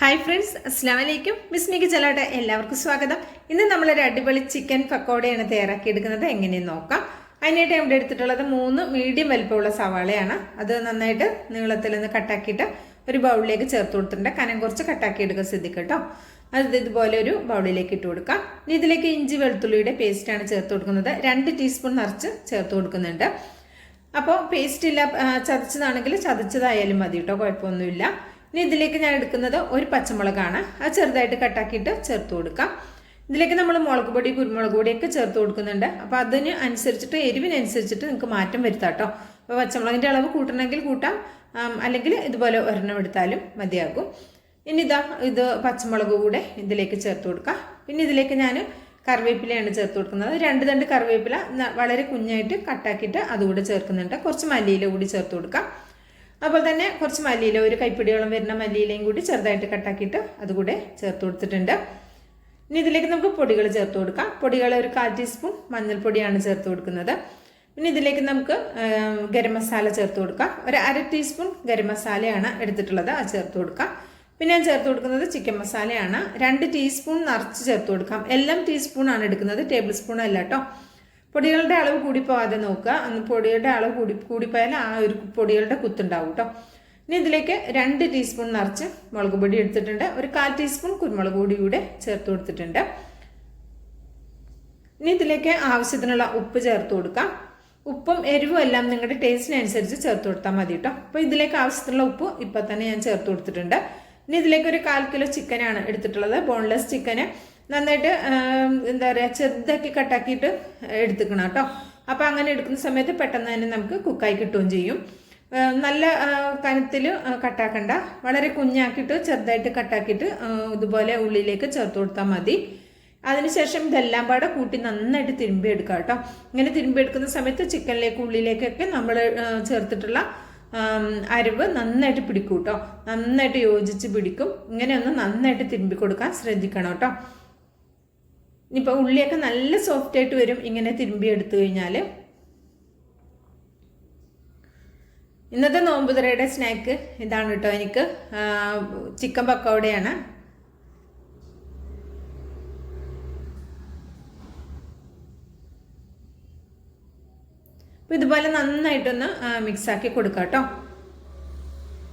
Hi friends അസ്സാം വലൈക്കും മിസ്മിക്ക് ചെല്ലാട്ടെ എല്ലാവർക്കും സ്വാഗതം. ഇന്ന് നമ്മളൊരു അടിപൊളി ചിക്കൻ പക്കോടയാണ് തയ്യാറാക്കിയെടുക്കുന്നത്. എങ്ങനെയെന്ന് നോക്കാം. അതിനായിട്ട് ഇവിടെ എടുത്തിട്ടുള്ളത് മൂന്ന് മീഡിയം വലുപ്പമുള്ള സവാളയാണ്. അത് നന്നായിട്ട് നീളത്തിൽ നിന്ന് കട്ടാക്കിയിട്ട് ഒരു ബൗളിലേക്ക് ചേർത്ത് കൊടുത്തിട്ടുണ്ട്. കനം കുറച്ച് കട്ടാക്കി എടുക്കുക ശ്രദ്ധിക്കുക കേട്ടോ അത് ഇതുപോലെ ഒരു ബൗളിലേക്ക് ഇട്ട് കൊടുക്കാം. ഇനി ഇതിലേക്ക് ഇഞ്ചി വെളുത്തുള്ളിയുടെ പേസ്റ്റാണ് ചേർത്ത് കൊടുക്കുന്നത്. രണ്ട് ടീസ്പൂൺ നിറച്ച് ചേർത്ത് കൊടുക്കുന്നുണ്ട്. അപ്പോൾ പേസ്റ്റ് ഇല്ല ചതച്ചതാണെങ്കിൽ ചതച്ചതായാലും മതി കേട്ടോ. കുഴപ്പമൊന്നുമില്ല. ഇനി ഇതിലേക്ക് ഞാൻ എടുക്കുന്നത് ഒരു പച്ചമുളകാണ്. അത് ചെറുതായിട്ട് കട്ടാക്കിയിട്ട് ചേർത്ത് കൊടുക്കാം. ഇതിലേക്ക് നമ്മൾ മുളക് പൊടി കുരുമുളക് പൊടിയൊക്കെ ചേർത്ത് കൊടുക്കുന്നുണ്ട്. അപ്പോൾ അതിന് അനുസരിച്ചിട്ട് എരിവിനനുസരിച്ചിട്ട് നിങ്ങൾക്ക് മാറ്റം വരുത്താം കേട്ടോ അപ്പോൾ പച്ചമുളകിന്റെ അളവ് കൂട്ടണമെങ്കിൽ കൂട്ടാം. അല്ലെങ്കിൽ ഇതുപോലെ ഒരെണ്ണം എടുത്താലും മതിയാകും. ഇനി ഇതാ ഇത് പച്ചമുളക് കൂടെ ഇതിലേക്ക് ചേർത്ത് കൊടുക്കാം. പിന്നെ ഇതിലേക്ക് ഞാൻ കറിവേപ്പിലയാണ് ചേർത്ത് കൊടുക്കുന്നത്. രണ്ട് രണ്ട് കറിവേപ്പില വളരെ കുഞ്ഞായിട്ട് കട്ടാക്കിയിട്ട് അതുകൂടെ ചേർക്കുന്നുണ്ട്. കുറച്ച് മല്ലിയില കൂടി ചേർത്ത് കൊടുക്കാം. അതുപോലെ തന്നെ കുറച്ച് മല്ലിയില ഒരു കൈപ്പിടിയോളം വരുന്ന മല്ലിയിലയും കൂടി ചെറുതായിട്ട് കട്ടാക്കിയിട്ട് അതുകൂടെ ചേർത്ത് കൊടുത്തിട്ടുണ്ട്. ഇനി ഇതിലേക്ക് നമുക്ക് പൊടികൾ ചേർത്ത് കൊടുക്കാം. പൊടികൾ ഒരു കാൽ ടീസ്പൂൺ മഞ്ഞൾപ്പൊടിയാണ് ചേർത്ത് കൊടുക്കുന്നത്. പിന്നെ ഇതിലേക്ക് നമുക്ക് ഗരം മസാല ചേർത്ത് കൊടുക്കാം. ഒരു അര ടീസ്പൂൺ ഗരം മസാലയാണ് എടുത്തിട്ടുള്ളത് അത് ചേർത്ത് കൊടുക്കാം. പിന്നെ ഞാൻ ചേർത്ത് കൊടുക്കുന്നത് ചിക്കൻ മസാലയാണ്. രണ്ട് ടീസ്പൂൺ നിറച്ച് ചേർത്ത് കൊടുക്കാം. എല്ലാം ടീസ്പൂൺ ആണ് എടുക്കുന്നത് ടേബിൾ സ്പൂൺ അല്ല കേട്ടോ. പൊടികളുടെ അളവ് കൂടി പോകാതെ നോക്കുക. അന്ന് പൊടികളുടെ അളവ് കൂടി കൂടിപ്പോയാൽ ആ ഒരു പൊടികളുടെ കുത്തുണ്ടാവും കേട്ടോ ഇനി ഇതിലേക്ക് രണ്ട് ടീസ്പൂൺ നിറച്ച് മുളക് പൊടി എടുത്തിട്ടുണ്ട്. ഒരു കാൽ ടീസ്പൂൺ കുരുമുളക് പൊടി കൂടെ ചേർത്ത് കൊടുത്തിട്ടുണ്ട്. ഇനി ഇതിലേക്ക് ആവശ്യത്തിനുള്ള ഉപ്പ് ചേർത്ത് കൊടുക്കാം. ഉപ്പും എരിവും എല്ലാം നിങ്ങളുടെ ടേസ്റ്റിനനുസരിച്ച് ചേർത്ത് കൊടുത്താൽ മതി കേട്ടോ അപ്പോൾ ഇതിലേക്ക് ആവശ്യത്തിനുള്ള ഉപ്പ് ഇപ്പം തന്നെ ഞാൻ ചേർത്ത് കൊടുത്തിട്ടുണ്ട്. ഇനി ഇതിലേക്ക് ഒരു കാൽ കിലോ ചിക്കനാണ് എടുത്തിട്ടുള്ളത്. ബോൺലെസ് ചിക്കന് നന്നായിട്ട് എന്താ പറയുക ചെറുതാക്കി കട്ടാക്കിയിട്ട് എടുത്തുക്കണം കേട്ടോ. അപ്പോൾ അങ്ങനെ എടുക്കുന്ന സമയത്ത് പെട്ടെന്ന് തന്നെ നമുക്ക് കുക്കായി കിട്ടുകയും ചെയ്യും. നല്ല കനത്തിൽ കട്ടാക്കണ്ട. വളരെ കുഞ്ഞാക്കിയിട്ട് ചെറുതായിട്ട് കട്ടാക്കിയിട്ട് ഇതുപോലെ ഉള്ളിലേക്ക് ചേർത്ത് കൊടുത്താൽ മതി. അതിനുശേഷം ഇതെല്ലാം പാടെ കൂട്ടി നന്നായിട്ട് തിരുമ്പി എടുക്കുക കേട്ടോ. ഇങ്ങനെ തിരുമ്പി എടുക്കുന്ന സമയത്ത് ചിക്കനിലേക്ക് ഉള്ളിലേക്കൊക്കെ നമ്മൾ ചേർത്തിട്ടുള്ള അരിവ് അരവ് നന്നായിട്ട് പിടിക്കും കേട്ടോ. നന്നായിട്ട് യോജിച്ച് പിടിക്കും. ഇങ്ങനെ ഒന്ന് നന്നായിട്ട് തിരുമ്പി കൊടുക്കാൻ ശ്രദ്ധിക്കണം കേട്ടോ. ഇനിയിപ്പോൾ ഉള്ളിയൊക്കെ നല്ല സോഫ്റ്റ് ആയിട്ട് വരും. ഇങ്ങനെ തിരുമ്പി എടുത്തു കഴിഞ്ഞാൽ ഇന്നത്തെ നോമ്പുതറയുടെ സ്നാക്ക് ഇതാണ് കേട്ടോ എനിക്ക്. ചിക്കൻ പക്കോടയാണ്. അപ്പോൾ ഇതുപോലെ നന്നായിട്ടൊന്ന് മിക്സ് ആക്കി കൊടുക്കുക കേട്ടോ.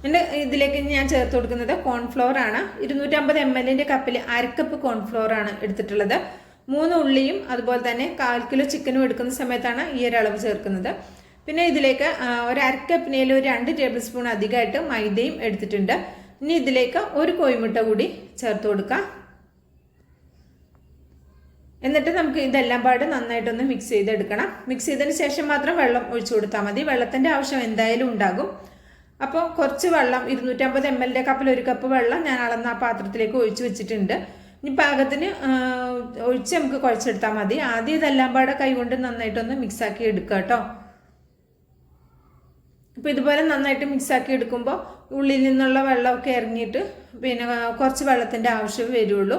എന്റെ ഇതിലേക്ക് ഞാൻ ചേർത്ത് കൊടുക്കുന്നത് കോൺഫ്ലോർ ആണ്. ഇരുന്നൂറ്റമ്പത് എം എല്ലിന്റെ കപ്പിൽ അരക്കപ്പ് കോൺഫ്ലോർ ആണ് എടുത്തിട്ടുള്ളത്. മൂന്ന് ഉള്ളിയും അതുപോലെ തന്നെ കാൽ കിലോ ചിക്കനും എടുക്കുന്ന സമയത്താണ് ഈ ഒരു അളവ് ചേർക്കുന്നത്. പിന്നെ ഇതിലേക്ക് ഒരു അരക്കപ്പിനേൽ ഒരു രണ്ട് ടേബിൾ സ്പൂൺ അധികമായിട്ട് മൈദയും എടുത്തിട്ടുണ്ട്. ഇനി ഇതിലേക്ക് ഒരു കോഴിമുട്ട കൂടി ചേർത്ത് കൊടുക്കാം. എന്നിട്ട് നമുക്ക് ഇതെല്ലാം പാട് നന്നായിട്ടൊന്ന് മിക്സ് ചെയ്തെടുക്കണം. മിക്സ് ചെയ്തതിന് ശേഷം മാത്രം വെള്ളം ഒഴിച്ചു കൊടുത്താൽ മതി. വെള്ളത്തിന്റെ ആവശ്യം എന്തായാലും ഉണ്ടാകും. അപ്പോൾ കുറച്ച് വെള്ളം ഇരുന്നൂറ്റമ്പത് എം എല്ലിന്റെ കപ്പിൽ ഒരു കപ്പ് വെള്ളം ഞാൻ അളന്ന ആ പാത്രത്തിലേക്ക് ഒഴിച്ചു വെച്ചിട്ടുണ്ട്. ഇനി പാകത്തിന് ഒഴിച്ച് നമുക്ക് കുഴച്ചെടുത്താൽ മതി. ആദ്യം ഇതെല്ലാം പാടെ കൈകൊണ്ട് നന്നായിട്ടൊന്ന് മിക്സാക്കി എടുക്കുക കേട്ടോ അപ്പോൾ ഇതുപോലെ നന്നായിട്ട് മിക്സാക്കി എടുക്കുമ്പോൾ ഉള്ളിൽ നിന്നുള്ള വെള്ളമൊക്കെ ഇറങ്ങിയിട്ട് പിന്നെ കുറച്ച് വെള്ളത്തിന്റെ ആവശ്യം വരുള്ളൂ.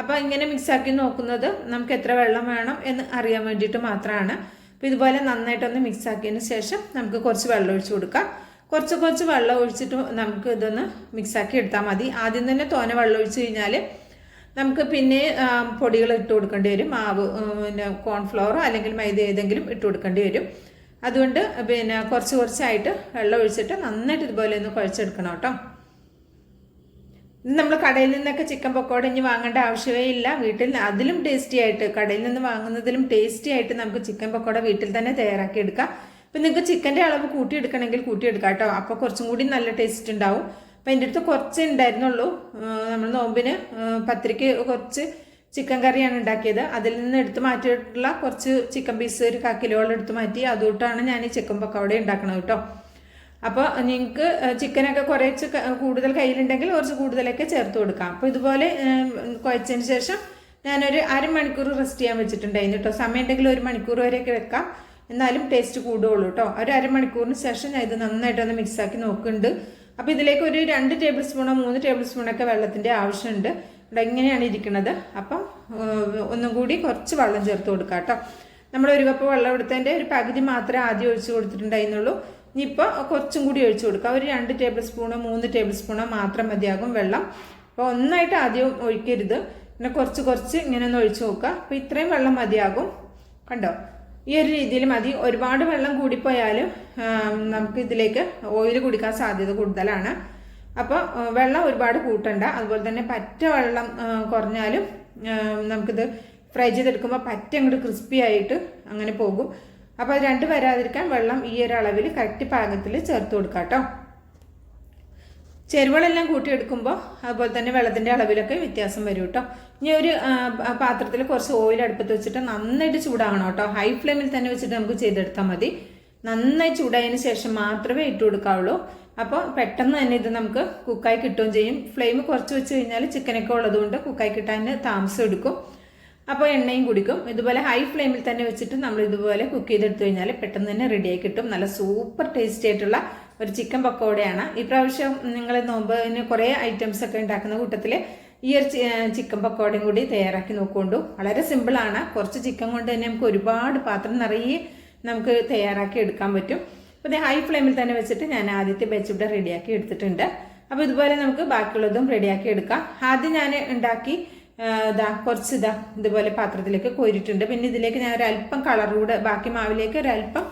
അപ്പോൾ ഇങ്ങനെ മിക്സാക്കി നോക്കുന്നത് നമുക്ക് എത്ര വെള്ളം വേണം എന്ന് അറിയാൻ വേണ്ടിയിട്ട് മാത്രമാണ് അപ്പോൾ ഇതുപോലെ നന്നായിട്ടൊന്ന് മിക്സാക്കിയതിന് ശേഷം നമുക്ക് കുറച്ച് വെള്ളം ഒഴിച്ച് കൊടുക്കാം. കുറച്ച് കുറച്ച് വെള്ളം ഒഴിച്ചിട്ട് നമുക്ക് ഇതൊന്ന് മിക്സാക്കി എടുത്താൽ മതി. ആദ്യം തന്നെ തോനെ വെള്ളം ഒഴിച്ച് കഴിഞ്ഞാൽ നമുക്ക് പിന്നെ പൊടികൾ ഇട്ട് കൊടുക്കേണ്ടി വരും. മാവ് പിന്നെ കോൺഫ്ലവറോ അല്ലെങ്കിൽ മൈദ ഏതെങ്കിലും ഇട്ട് കൊടുക്കേണ്ടി വരും. അതുകൊണ്ട് പിന്നെ കുറച്ച് കുറച്ചായിട്ട് വെള്ളം ഒഴിച്ചിട്ട് നന്നായിട്ട് ഇതുപോലെ ഒന്ന് കുഴച്ചെടുക്കണം കേട്ടോ. ഇത് നമ്മൾ കടയിൽ നിന്നൊക്കെ ചിക്കൻ പക്കോട ഇനി വാങ്ങേണ്ട ആവശ്യമേ ഇല്ല. വീട്ടിൽ അതിലും ടേസ്റ്റി ആയിട്ട് കടയിൽ നിന്ന് വാങ്ങുന്നതിലും ടേസ്റ്റി ആയിട്ട് നമുക്ക് ചിക്കൻ പക്കോട വീട്ടിൽ തന്നെ തയ്യാറാക്കി എടുക്കാം. ഇപ്പം നിങ്ങൾക്ക് ചിക്കന്റെ അളവ് കൂട്ടിയെടുക്കണമെങ്കിൽ കൂട്ടിയെടുക്കാം കേട്ടോ. അപ്പോൾ കുറച്ചും കൂടി നല്ല ടേസ്റ്റ് ഉണ്ടാവും. അപ്പം എന്റെ അടുത്ത് കുറച്ച് ഉണ്ടായിരുന്നുള്ളൂ. നമ്മൾ നോമ്പിന് പത്തിരിക്ക് കുറച്ച് ചിക്കൻ കറിയാണ് ഉണ്ടാക്കിയത്. അതിൽ നിന്ന് എടുത്ത് മാറ്റിയിട്ടുള്ള കുറച്ച് ചിക്കൻ പീസ് ഒരു കാക്കിലോളം കിലോളം എടുത്ത് മാറ്റി അതുകൊണ്ടാണ് ഞാൻ ഈ ചിക്കൻ പക്കോടെ ഉണ്ടാക്കണത് കേട്ടോ. അപ്പോൾ നിങ്ങൾക്ക് ചിക്കനൊക്കെ കുറച്ച് കൂടുതൽ കയ്യിലുണ്ടെങ്കിൽ കുറച്ച് കൂടുതലൊക്കെ ചേർത്ത് കൊടുക്കാം. അപ്പോൾ ഇതുപോലെ കുഴച്ചതിന് ശേഷം ഞാനൊരു അരമണിക്കൂർ റെസ്റ്റ് ചെയ്യാൻ വെച്ചിട്ടുണ്ടായിരുന്നു കേട്ടോ. സമയം ഉണ്ടെങ്കിൽ ഒരു മണിക്കൂർ വരെയൊക്കെ വെക്കാം. എന്നാലും ടേസ്റ്റ് കൂടുകയുള്ളൂ കേട്ടോ. ഒരു അരമണിക്കൂറിന് ശേഷം ഞാൻ ഇത് നന്നായിട്ടൊന്ന് മിക്സാക്കി നോക്കുന്നുണ്ട്. അപ്പോൾ ഇതിലേക്ക് ഒരു രണ്ട് ടേബിൾ സ്പൂണോ മൂന്ന് ടേബിൾ സ്പൂണൊക്കെ വെള്ളത്തിന്റെ ആവശ്യമുണ്ട്. ഇവിടെ ഇങ്ങനെയാണ് ഇരിക്കുന്നത്. അപ്പം ഒന്നും കൂടി കുറച്ച് വെള്ളം ചേർത്ത് കൊടുക്കാം കേട്ടോ. നമ്മൾ ഒരു കപ്പ് വെള്ളം എടുത്തതിന്റെ ഒരു പകുതി മാത്രമേ ആദ്യം ഒഴിച്ച് കൊടുത്തിട്ടുണ്ടായിരുന്നുള്ളൂ. ഇനിയിപ്പോൾ കുറച്ചും കൂടി ഒഴിച്ചു കൊടുക്കുക ഒരു രണ്ട് ടേബിൾ സ്പൂണോ മൂന്ന് ടേബിൾ സ്പൂണോ മാത്രം മതിയാകും വെള്ളം. അപ്പോൾ ഒന്നായിട്ട് ആദ്യം ഒഴിക്കരുത്. പിന്നെ കുറച്ച് കുറച്ച് ഇങ്ങനെ ഒന്ന് ഒഴിച്ചു നോക്കുക. അപ്പോൾ ഇത്രയും വെള്ളം മതിയാകും. കണ്ടോ? ഈ ഒരു രീതിയിൽ മതി. ഒരുപാട് വെള്ളം കൂടിപ്പോയാലും നമുക്ക് ഇതിലേക്ക് ഓയിൽ കുടിക്കാൻ സാധ്യത കൂടുതലാണ്. അപ്പോൾ വെള്ളം ഒരുപാട് കൂട്ടണ്ട. അതുപോലെ തന്നെ പറ്റ വെള്ളം കുറഞ്ഞാലും നമുക്കിത് ഫ്രൈ ചെയ്തെടുക്കുമ്പോൾ പറ്റ അങ്ങോട്ട് ക്രിസ്പി ആയിട്ട് അങ്ങനെ പോകും. അപ്പോൾ അത് രണ്ട് വരാതിരിക്കാൻ വെള്ളം ഈ ഒരു അളവിൽ കറക്റ്റ് പാകത്തിൽ ചേർത്ത് കൊടുക്കാം കേട്ടോ ചേരുവകളെല്ലാം കൂട്ടിയെടുക്കുമ്പോൾ അതുപോലെ തന്നെ വെള്ളത്തിന്റെ അളവിലൊക്കെ വ്യത്യാസം വരും കേട്ടോ ഇനി ഒരു പാത്രത്തിൽ കുറച്ച് ഓയിൽ അടുപ്പത്ത് വെച്ചിട്ട് നന്നായിട്ട് ചൂടാകണം കേട്ടോ ഹൈ ഫ്ലെയിമിൽ തന്നെ വെച്ചിട്ട് നമുക്ക് ചെയ്തെടുത്താൽ മതി. നന്നായി ചൂടായതിന് ശേഷം മാത്രമേ ഇട്ട് കൊടുക്കാവുള്ളൂ. അപ്പോൾ പെട്ടെന്ന് തന്നെ ഇത് നമുക്ക് കുക്കായി കിട്ടുകയും ചെയ്യും. ഫ്ലെയിം കുറച്ച് വെച്ച് കഴിഞ്ഞാൽ ചിക്കനൊക്കെ ഉള്ളതുകൊണ്ട് കുക്കായി കിട്ടാൻ താമസം എടുക്കും. അപ്പോൾ എണ്ണയും കുടിക്കും. ഇതുപോലെ ഹൈ ഫ്ലെയിമിൽ തന്നെ വെച്ചിട്ട് നമ്മൾ ഇതുപോലെ കുക്ക് ചെയ്തെടുത്തു കഴിഞ്ഞാൽ പെട്ടെന്ന് തന്നെ റെഡിയായി കിട്ടും. നല്ല സൂപ്പർ ടേസ്റ്റി ആയിട്ടുള്ള ഒരു ചിക്കൻ പക്കോടയാണ്. ഈ പ്രാവശ്യം നിങ്ങൾ നോമ്പിന് കുറേ ഐറ്റംസ് ഒക്കെ ഉണ്ടാക്കുന്ന കൂട്ടത്തിൽ ഈ ഒരു ചിക്കൻ പക്കോടയും കൂടി തയ്യാറാക്കി നോക്കൊണ്ടു വളരെ സിമ്പിളാണ് കുറച്ച് ചിക്കൻ കൊണ്ട് തന്നെ നമുക്ക് ഒരുപാട് പാത്രം നിറയെ നമുക്ക് തയ്യാറാക്കി എടുക്കാൻ പറ്റും. അപ്പോൾ ഹൈ ഫ്ലെയിമിൽ തന്നെ വെച്ചിട്ട് ഞാൻ ആദ്യത്തെ ബാച്ച് ഇവിടെ റെഡിയാക്കി എടുത്തിട്ടുണ്ട്. അപ്പോൾ ഇതുപോലെ നമുക്ക് ബാക്കിയുള്ളതും റെഡിയാക്കി എടുക്കാം. ആദ്യം ഞാൻ ഉണ്ടാക്കി ഇതാ കുറച്ച് ഇതാ ഇതുപോലെ പാത്രത്തിലേക്ക് കോരിയിട്ടുണ്ട്. പിന്നെ ഇതിലേക്ക് ഞാൻ ഒരല്പം കളർ കൂടെ ബാക്കി മാവിലേക്ക് ഒരല്പം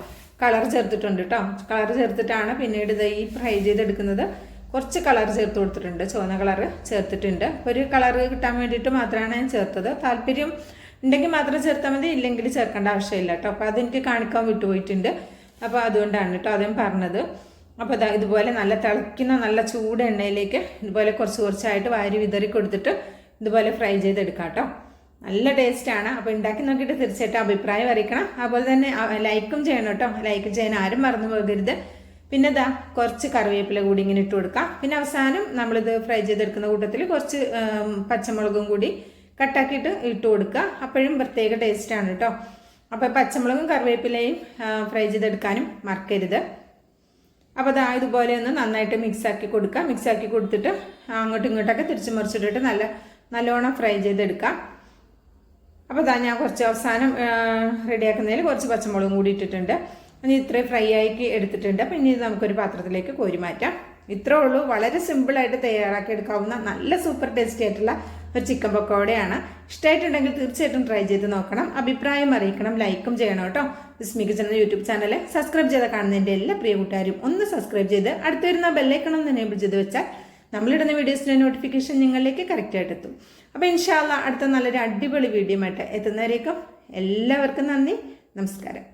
കളർ ചേർത്തിട്ടുണ്ട് കേട്ടോ കളർ ചേർത്തിട്ടാണ് പിന്നീട് ഇത് ഈ ഫ്രൈ ചെയ്തെടുക്കുന്നത്. കുറച്ച് കളർ ചേർത്ത് കൊടുത്തിട്ടുണ്ട്. ചുവന്ന കളർ ചേർത്തിട്ടുണ്ട്. ഒരു കളർ കിട്ടാൻ വേണ്ടിയിട്ട് മാത്രമാണ് ഞാൻ ചേർത്തത്. താല്പര്യം ഉണ്ടെങ്കിൽ മാത്രം ചേർത്താൽ മതി. ഇല്ലെങ്കിൽ ചേർക്കേണ്ട ആവശ്യമില്ല കേട്ടോ അപ്പോൾ അതെനിക്ക് കാണിക്കാൻ വിട്ടുപോയിട്ടുണ്ട്. അപ്പോൾ അതുകൊണ്ടാണ് കേട്ടോ അതും പറഞ്ഞത്. അപ്പോൾ ഇതാ ഇതുപോലെ നല്ല തിളയ്ക്കുന്ന നല്ല ചൂട് എണ്ണയിലേക്ക് ഇതുപോലെ കുറച്ച് കുറച്ചായിട്ട് വാരി വിതറി കൊടുത്തിട്ട് ഇതുപോലെ ഫ്രൈ ചെയ്തെടുക്കാം കേട്ടോ നല്ല ടേസ്റ്റാണ്. അപ്പോൾ ഉണ്ടാക്കി നോക്കിയിട്ട് തീർച്ചയായിട്ടും അഭിപ്രായം അറിയിക്കണം. അതുപോലെ തന്നെ ലൈക്കും ചെയ്യണം കേട്ടോ. ലൈക്ക് ചെയ്യാൻ ആരും മറന്നു പോകരുത്. പിന്നെ ഇതാ കുറച്ച് കറിവേപ്പില കൂടി ഇങ്ങനെ ഇട്ട് കൊടുക്കാം. പിന്നെ അവസാനം നമ്മളിത് ഫ്രൈ ചെയ്തെടുക്കുന്ന കൂട്ടത്തിൽ കുറച്ച് പച്ചമുളകും കൂടി കട്ടാക്കിയിട്ട് ഇട്ട് കൊടുക്കുക. അപ്പോഴും പ്രത്യേക ടേസ്റ്റാണ് കേട്ടോ. അപ്പോൾ പച്ചമുളകും കറിവേപ്പിലയും ഫ്രൈ ചെയ്തെടുക്കാനും മറക്കരുത്. അപ്പോൾ അതാ ഇതുപോലെ ഒന്ന് നന്നായിട്ട് മിക്സാക്കി കൊടുക്കുക. മിക്സാക്കി കൊടുത്തിട്ട് അങ്ങോട്ടും ഇങ്ങോട്ടൊക്കെ തിരിച്ചു മറിച്ചിട്ടിട്ട് നല്ല നല്ലോണം ഫ്രൈ ചെയ്തെടുക്കാം. അപ്പോൾ ഇതാ ഞാൻ കുറച്ച് അവസാനം റെഡിയാക്കുന്നതിൽ കുറച്ച് പച്ചമുളകും കൂടി ഇട്ടിട്ടുണ്ട്. ഇനി ഇത്രയും ഫ്രൈ ആക്കി എടുത്തിട്ടുണ്ട്. അപ്പം ഇനി നമുക്കൊരു പാത്രത്തിലേക്ക് കോരി മാറ്റാം. ഇത്രേ ഉള്ളൂ. വളരെ സിമ്പിളായിട്ട് തയ്യാറാക്കി എടുക്കാവുന്ന നല്ല സൂപ്പർ ടേസ്റ്റി ആയിട്ടുള്ള ഒരു ചിക്കൻ പക്കോടയാണ്. ഇഷ്ടമായിട്ടുണ്ടെങ്കിൽ തീർച്ചയായിട്ടും ട്രൈ ചെയ്ത് നോക്കണം. അഭിപ്രായം അറിയിക്കണം. ലൈക്കും ചെയ്യണം കേട്ടോ. Vismi kitchen YouTube channel subscribe ചെയ്ത കാണുന്നതിന്റെ എല്ലാ പ്രിയ കൂട്ടുകാരും ഒന്ന് സബ്സ്ക്രൈബ് ചെയ്ത് അടുത്തുവരുന്ന ബെല്ലൈക്കണം എന്ന് എനേബിൾ ചെയ്ത് വെച്ചാൽ നമ്മളിടുന്ന വീഡിയോസിന്റെ നോട്ടിഫിക്കേഷൻ നിങ്ങളിലേക്ക് കറക്റ്റായിട്ട് എത്തും. അപ്പോൾ ഇൻഷാല്ല അടുത്ത നല്ലൊരു അടിപൊളി വീഡിയോ ആയിട്ട് എത്തുന്നവരേക്കും എല്ലാവർക്കും നന്ദി. നമസ്കാരം.